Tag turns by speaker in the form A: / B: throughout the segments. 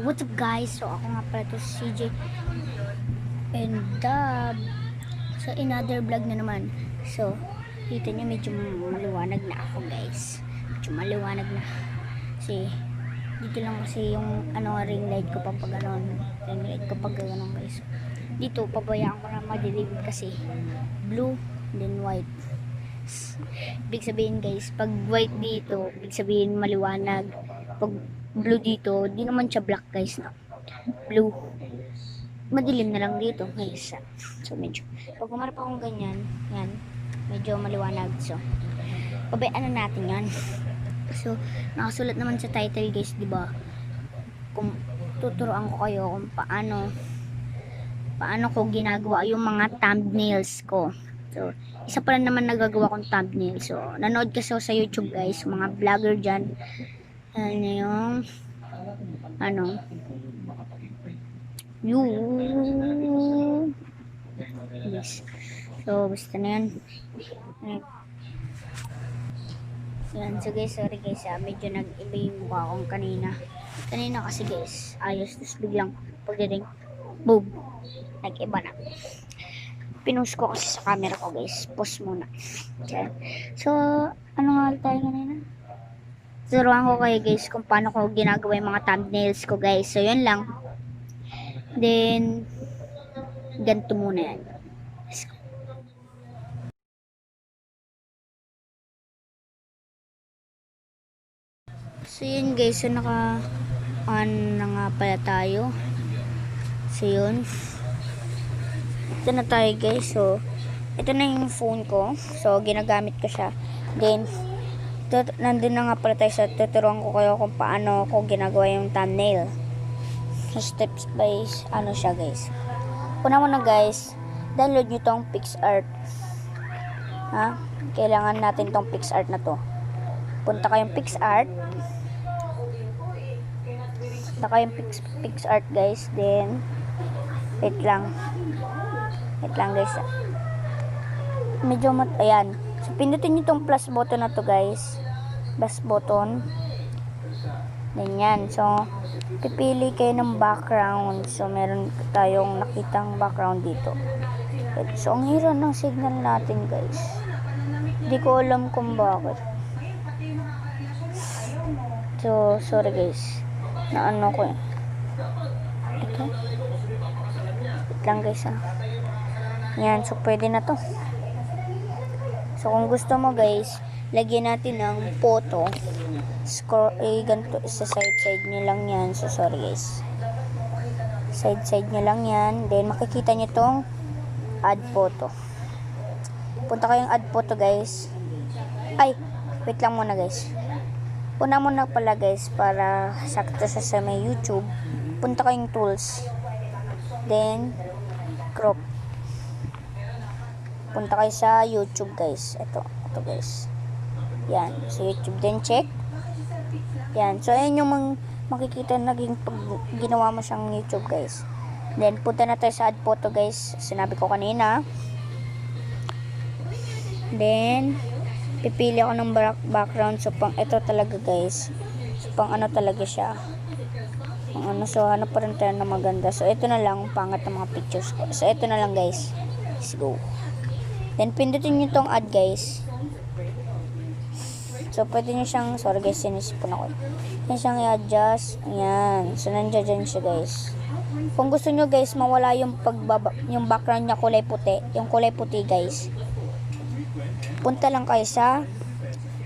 A: what's up guys? So ako nga pala to CJ and Dab. So another vlog na naman. So kita nyo medyo maliwanag na ako guys. Medyo maliwanag na. Kasi dito lang kasi yung ano ring light ko pag ganon. Ring light ko pag ganon guys. Dito pabayaan ko na madilim kasi blue then white. Ibig sabihin guys, pag white dito, ibig sabihin maliwanag. Pag blue dito, di naman siya black guys na. Blue. Madilim na lang dito guys. So medyo, pag umarap akong ganyan, yan, medyo maliwanag. So, pabayaan na natin yan. So, nakasulat naman sa title guys, di ba? Kung tuturuan ko kayo kung paano paano ko ginagawa yung mga thumbnails ko. So, isa pa lang naman nagagawa kong thumbnail. So, nanood kasi ako sa YouTube guys, mga vlogger dyan. Ano yung, ano, yung, yes. So, basta na yan. Ayan. Yan, so guys, sorry guys, ah, medyo nag-iba yung mukha kong kanina. Kanina kasi guys, ayos, tapos biglang pagdating, boom, nag-iba na pinost ko kasi sa camera ko guys post muna okay. so ano nga tayo kanina turuan ko kayo guys kung paano ko ginagawa yung mga thumbnails ko guys. So yun lang. Then ganito muna yan. So yun guys. So naka on na nga pala tayo. So yun. Ito na tayo guys. So ito na yung phone ko. So ginagamit ko siya. Then tut- nandun na nga pala tayo sa tuturuan ko kayo kung paano ko ginagawa yung thumbnail. So steps by ano siya guys? Una mo na guys download nyo tong PixArt. Ha? Kailangan natin tong PixArt na to. Punta kayong PixArt. Punta kayong Pix, PixArt guys then wait lang. Wait lang guys. Medyo mat... Ayan. So, pindutin nyo itong plus button na to guys. Plus button. Ganyan. So, pipili kayo ng background. So, meron tayong nakitang background dito. So, ang hira ng signal natin guys. Hindi ko alam kung bakit. So, sorry guys. Na ano ko eh. Ito. Wait lang guys ah. Yan, so pwede na to. So kung gusto mo guys, lagyan natin ng photo. Scroll, eh, ganito, sa side-side nyo lang yan. So sorry guys. Side-side nyo lang yan. Then makikita nyo tong add photo. Punta kayong add photo guys. Ay, wait lang muna guys. Una muna pala guys para sakto sa sa may YouTube. Punta kayong tools. Then, crop punta kayo sa YouTube guys. Ito, ito guys. Yan, sa YouTube din check. Yan, so ayan yung mang, makikita naging pag ginawa mo siyang YouTube guys. Then punta na tayo sa add photo guys. Sinabi ko kanina. Then pipili ako ng background so pang ito talaga guys. So pang ano talaga siya. Pang ano so ano pa rin tayo na maganda. So ito na lang pangat ng mga pictures ko. So ito na lang guys. Let's go. Then, pindutin nyo tong add, guys. So, pwede nyo siyang, sorry guys, sinisipon ako. Pwede siyang i-adjust. Ayan. So, nandiyan dyan siya, guys. Kung gusto nyo, guys, mawala yung pagbaba, yung background niya kulay puti. Yung kulay puti, guys. Punta lang kayo sa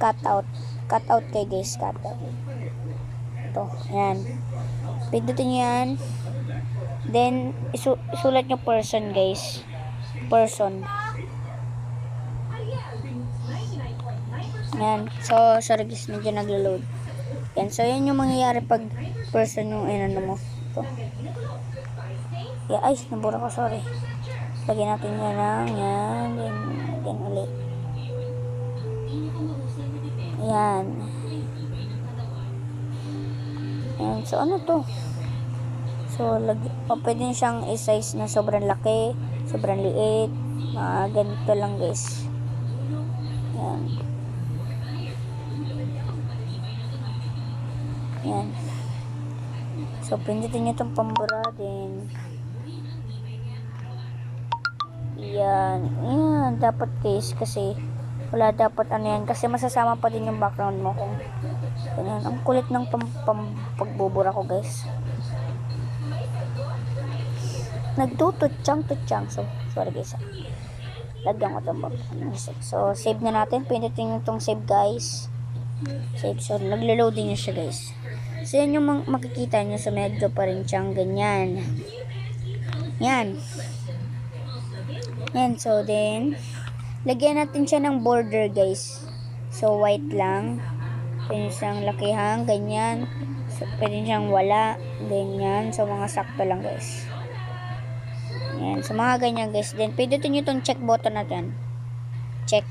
A: cutout. Cutout kayo, guys. Cutout. Ito. Ayan. Pindutin nyo yan. Then, isu isulat nyo person, guys. Person. Yan. So, guys, medyo naglo-load. Yan. So, yan yung mangyayari pag person yung inano mo. Ito. Yeah, ay, nabura ko, sorry. Lagyan natin yan ng yan. Yan, yan ulit. Yan. Yan. So, ano to? So, lag o, pwede siyang i-size na sobrang laki, sobrang liit. Mga ganito lang, guys. Yan. Yan. So, pindutin nyo itong pambura din. Yan. Yan. Dapat guys kasi wala dapat ano yan. Kasi masasama pa din yung background mo kung ganyan. Ang kulit ng pam, pam, pagbubura ko guys. Nagtututsang-tutsang. So, sorry guys. ah. Lagyan ko itong background. So, save na natin. Pindutin nyo itong save guys. Save. So, naglo-loading na siya guys. So, yan yung makikita nyo sa medyo pa rin siyang ganyan. Yan. Yan, so then, lagyan natin siya ng border, guys. So, white lang. Pwede siyang lakihan, ganyan. So, pwede siyang wala, ganyan. So, mga sakto lang, guys. Yan, so mga ganyan, guys. Then, pindutin nyo itong check button natin. Check.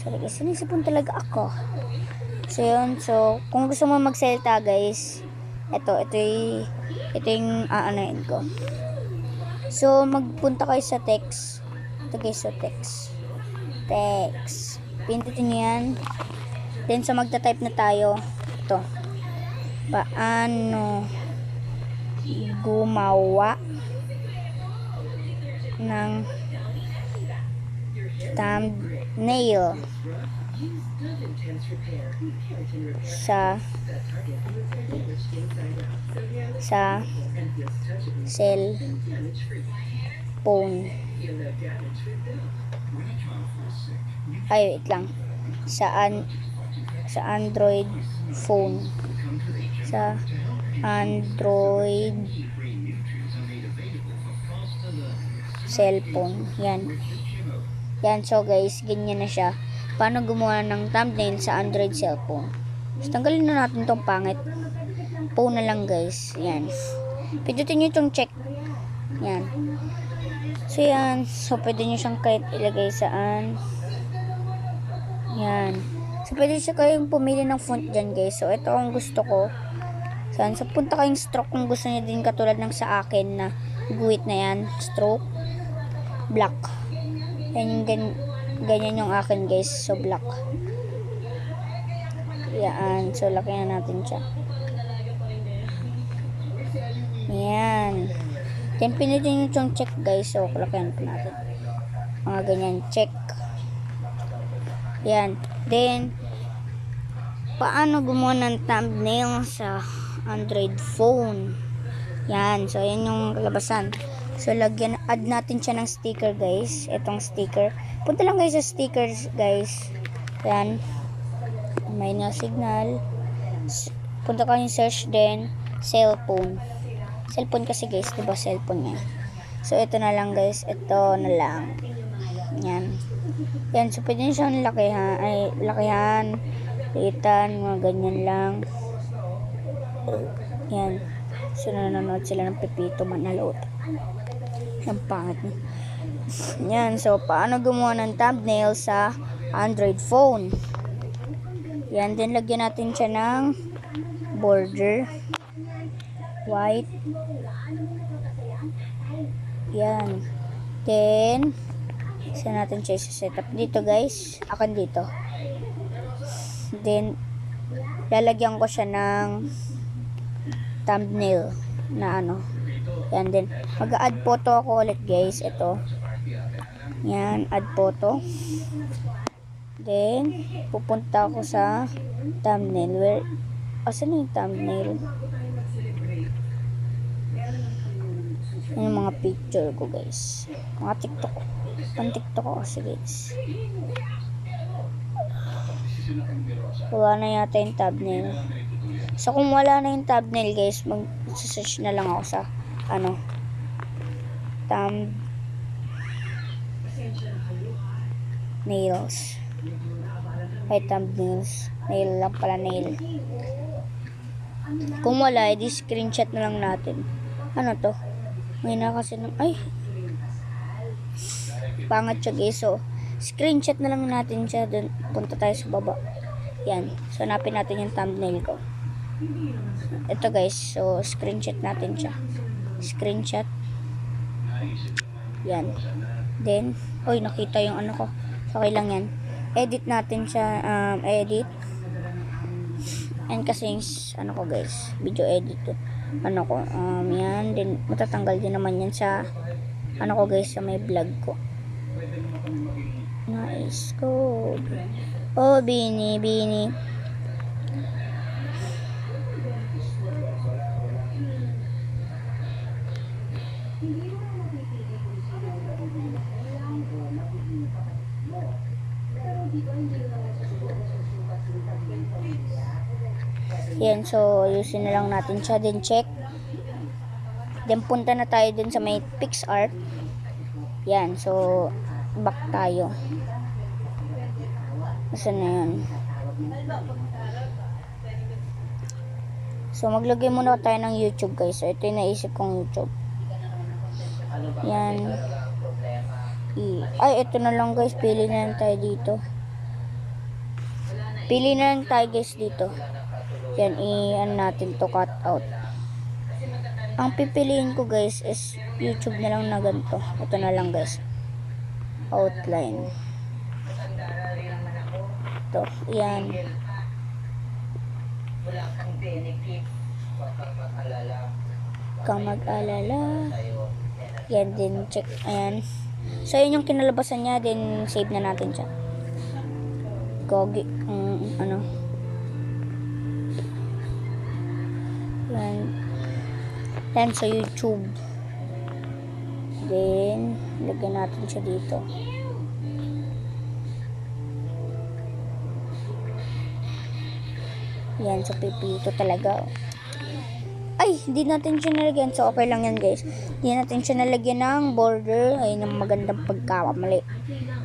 A: Sorry, guys. Sinisipon talaga ako. So, yun. So, kung gusto mo magsalita, guys, ito, ito yung, ito yung aanayin ko. So, magpunta kayo sa text. Ito guys, sa text. Text. Pindutin nyo yan. Then, so magta-type na tayo. Ito. Paano gumawa ng thumbnail sa sa cellphone. Ay, wait lang. Sa an sa Android phone. Sa Android cellphone. Yan. Yan, so guys, ganyan na siya. Paano gumawa ng thumbnail sa Android cellphone? So, tanggalin na natin tong pangit. Phone na lang guys. Yan. Pindutin nyo itong check. Yan. So, yan. So, pwede nyo siyang kahit ilagay saan. Yan. So, pwede siya kayong pumili ng font dyan, guys. So, ito ang gusto ko. Saan? So, punta kayong stroke kung gusto niyo din katulad ng sa akin na guhit na yan. Stroke. Black. Yan yung gan ganyan yung akin, guys. So, black. Yan. So, laki na natin siya. Yan. Then, pinitin nyo itong check, guys. So, kalakihan po natin. Mga ganyan. Check. Yan. Then, paano gumawa ng thumbnail sa Android phone? Yan. So, yan yung kalabasan. So, lagyan, add natin siya ng sticker, guys. Itong sticker. Punta lang guys sa stickers, guys. Yan. May na signal. Punta kayo yung search din. Cellphone. Cellphone kasi, guys. Diba cellphone niya? So, ito na lang, guys. Ito na lang. Yan. Yan. So, pwede nyo lakihan. Ay, lakihan. Liitan. Mga ganyan lang. Yan. So, nanonood sila ng Pepito Manalot. Ang pangit. Yan. So, paano gumawa ng thumbnail sa Android phone? Yan. Then, lagyan natin siya ng border. White. Yan. Then, saan natin siya set up? Dito, guys. Akan dito. Then, lalagyan ko siya ng thumbnail na ano. Yan din. Mag-add photo ako ulit guys. Ito. Yan. Add photo. Then, pupunta ako sa thumbnail. Where, asan na yung thumbnail? Yan yung mga picture ko guys. Mga TikTok. Pan TikTok ko kasi guys. Wala na yata yung thumbnail. So, kung wala na yung thumbnail, guys, mag-search na lang ako sa, ano, thumb nails. Ay, thumbnails. Nail lang pala, nail. Kung wala, edi screenshot na lang natin. Ano to? May na kasi ng, ay, pangat siya, guys. So, screenshot na lang natin siya. Dun, punta tayo sa baba. Yan. So, hanapin natin yung thumbnail ko. Ito guys, so screenshot natin siya. Screenshot. Yan. Then, oy, nakita yung ano ko. Okay lang yan. Edit natin siya, um, edit. And kasi yung ano ko guys, video edit ko. Ano ko, um, yan. Din, matatanggal din naman yan sa, ano ko guys, sa may vlog ko. Nice go. Oh, Bini, Bini. Yan, so, ayusin na lang natin siya. Then, check. Then, punta na tayo dun sa may PixArt. Yan, so, back tayo. Saan na yun? So, maglagay muna tayo ng YouTube, guys. So, ito yung naisip kong YouTube. Yan. I- Ay, ito na lang, guys. Pili na lang tayo dito. Pili na lang tayo, guys, dito. Yan, i-ano natin to cut out. Ang pipiliin ko guys is YouTube na lang na ganito. Ito na lang guys. Outline. Ito. Yan.
B: kang mag-alala.
A: Yan din. Check. Ayan. So, yun yung kinalabasan niya. Then, save na natin siya. Gogi. Um, ano. Yan. Yan sa YouTube. Then, lagyan natin siya dito. Yan, so pipito talaga. Ay, hindi natin siya nalagyan. So, okay lang yan, guys. Hindi natin siya nalagyan ng border. Ay, ng magandang pagkakamali.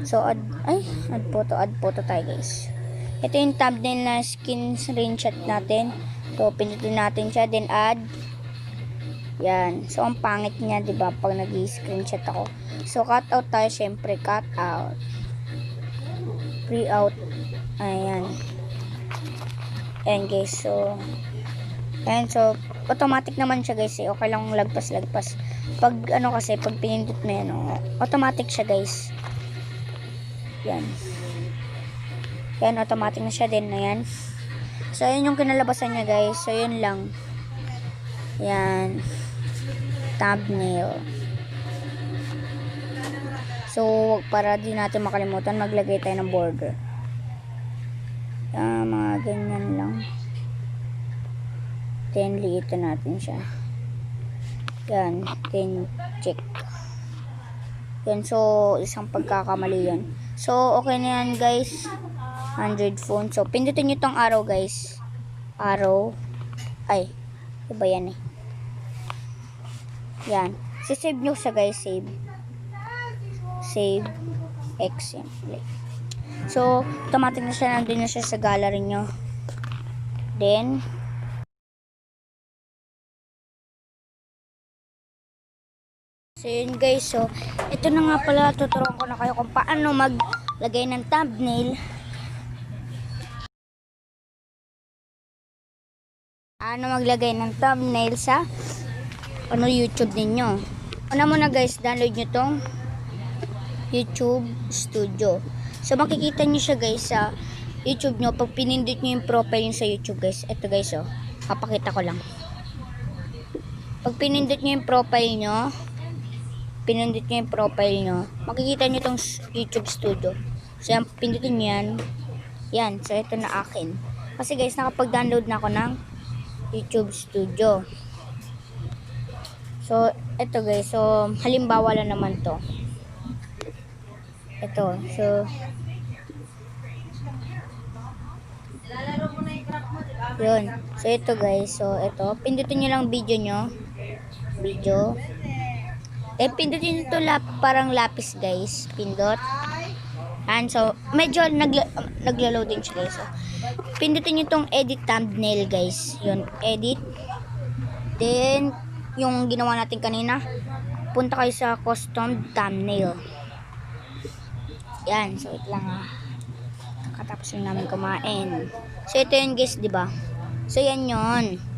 A: So, add, ay, add photo, add photo tayo, guys. Ito yung thumbnail na skin screenshot natin. So, pinutin natin siya. Then, add. Yan. So, ang pangit niya, di ba Pag nag-screenshot ako. So, cut out tayo, syempre. Cut out. Pre-out. Ayan. Ayan, guys. So, ayan. So, automatic naman siya, guys. Eh. Okay lang lagpas-lagpas. Pag, ano kasi, pag pinindot mo yan, oh, automatic siya, guys. Yan. Yan, automatic na siya din. Ayan. So, ayan yung kinalabasan niya, guys. So, yun lang. Yan. Thumbnail. So, para di natin makalimutan, maglagay tayo ng border. Yan, mga ganyan lang. Then, liitan natin siya. Yan. Then, check. Yan, so, isang pagkakamali yan. So, okay na yan, guys. 100 phone. So, pindutin nyo tong arrow, guys. Arrow. Ay, iba yan eh. Yan. Si-save nyo siya, guys. Save. Save. X. Play. So, automatic na siya. Nandun na siya sa gallery nyo. Then, So yun guys, so ito na nga pala tuturuan ko na kayo kung paano maglagay ng thumbnail. Paano maglagay ng thumbnail sa ano YouTube ninyo. Una muna guys, download nyo tong YouTube Studio. So makikita nyo siya guys sa YouTube nyo pag pinindot nyo yung profile nyo sa YouTube guys. Ito guys oh, papakita ko lang. Pag pinindot nyo yung profile nyo, pinindot nyo yung profile nyo, makikita nyo itong YouTube Studio. So, yan, pindutin nyo yan. Yan, so ito na akin. Kasi guys, nakapag-download na ako ng YouTube Studio. So, ito guys, so, halimbawa lang naman to. Ito, so, yun. So, ito guys, so, ito, pindutin nyo lang video nyo. Video. Eh, pindutin ito lap, parang lapis, guys. Pindot. And so, medyo nagla, naglo-loading siya, guys. So, pindutin nyo itong edit thumbnail, guys. Yun, edit. Then, yung ginawa natin kanina, punta kayo sa custom thumbnail. Yan, so, ito lang ah. Katapos yung namin kumain. So, ito yun, guys, di ba? So, yan yun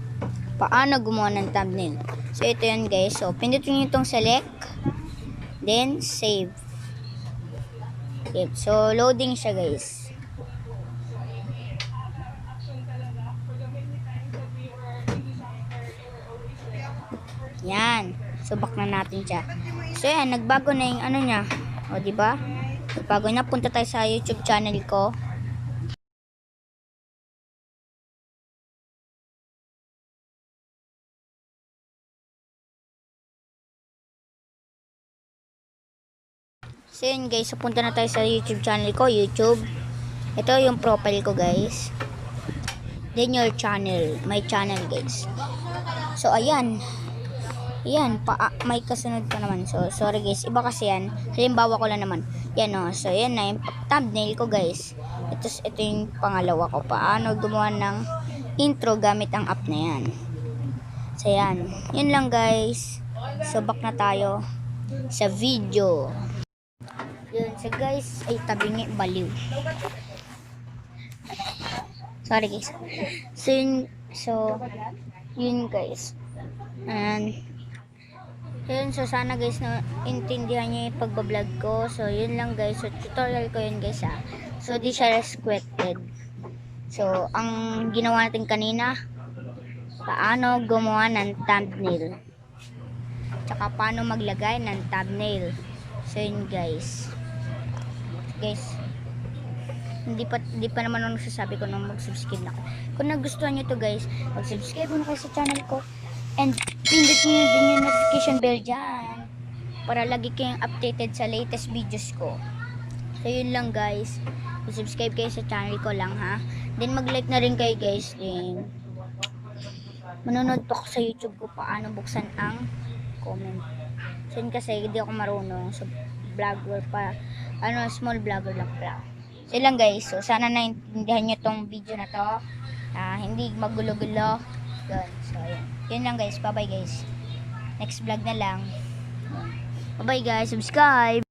A: paano gumawa ng thumbnail. So, ito yan guys. So, pindutin nyo itong select. Then, save. Save. So, loading siya guys. Yan. Subak na natin siya. So yan, nagbago na yung ano niya. O, di ba? Nagbago na. Punta tayo sa YouTube channel ko. So yun guys, so punta na tayo sa YouTube channel ko, YouTube. Ito yung profile ko guys. Then your channel, my channel guys. So ayan. Ayan, pa, ah, may kasunod pa naman. So sorry guys, iba kasi yan. Halimbawa ko lang naman. Yan o, so yan na yung thumbnail ko guys. Ito, ito yung pangalawa ko. Paano gumawa ng intro gamit ang app na yan. So yan. Yun lang guys. So back na tayo sa video. Yun, so guys, ay tabingi baliw. Sorry guys. So yun, so, yun guys. And, yun, so sana guys, na intindihan niyo yung pagbablog ko. So, yun lang guys. So, tutorial ko yun guys ha. So, di siya scripted. So, ang ginawa natin kanina, paano gumawa ng thumbnail. Tsaka paano maglagay ng thumbnail. So, yun guys. Guys, hindi pa hindi pa naman ako nagsasabi ko nang mag-subscribe na kayo. Kung nagustuhan nyo to guys, mag-subscribe na kayo sa channel ko. And pindot nyo din yung notification bell dyan. Para lagi kayong updated sa latest videos ko. So yun lang guys. Subscribe kayo sa channel ko lang ha. Then mag-like na rin kayo guys. Then manonood pa ako sa YouTube ko paano buksan ang comment. So yun kasi hindi ako marunong. So vlogger pa. Ano, small vlogger lang pala. So lang guys. So sana naintindihan nyo tong video na to. Ah, hindi magulo-gulo. Yun. So yun. Yun lang guys. Bye bye guys. Next vlog na lang. Bye bye guys. Subscribe.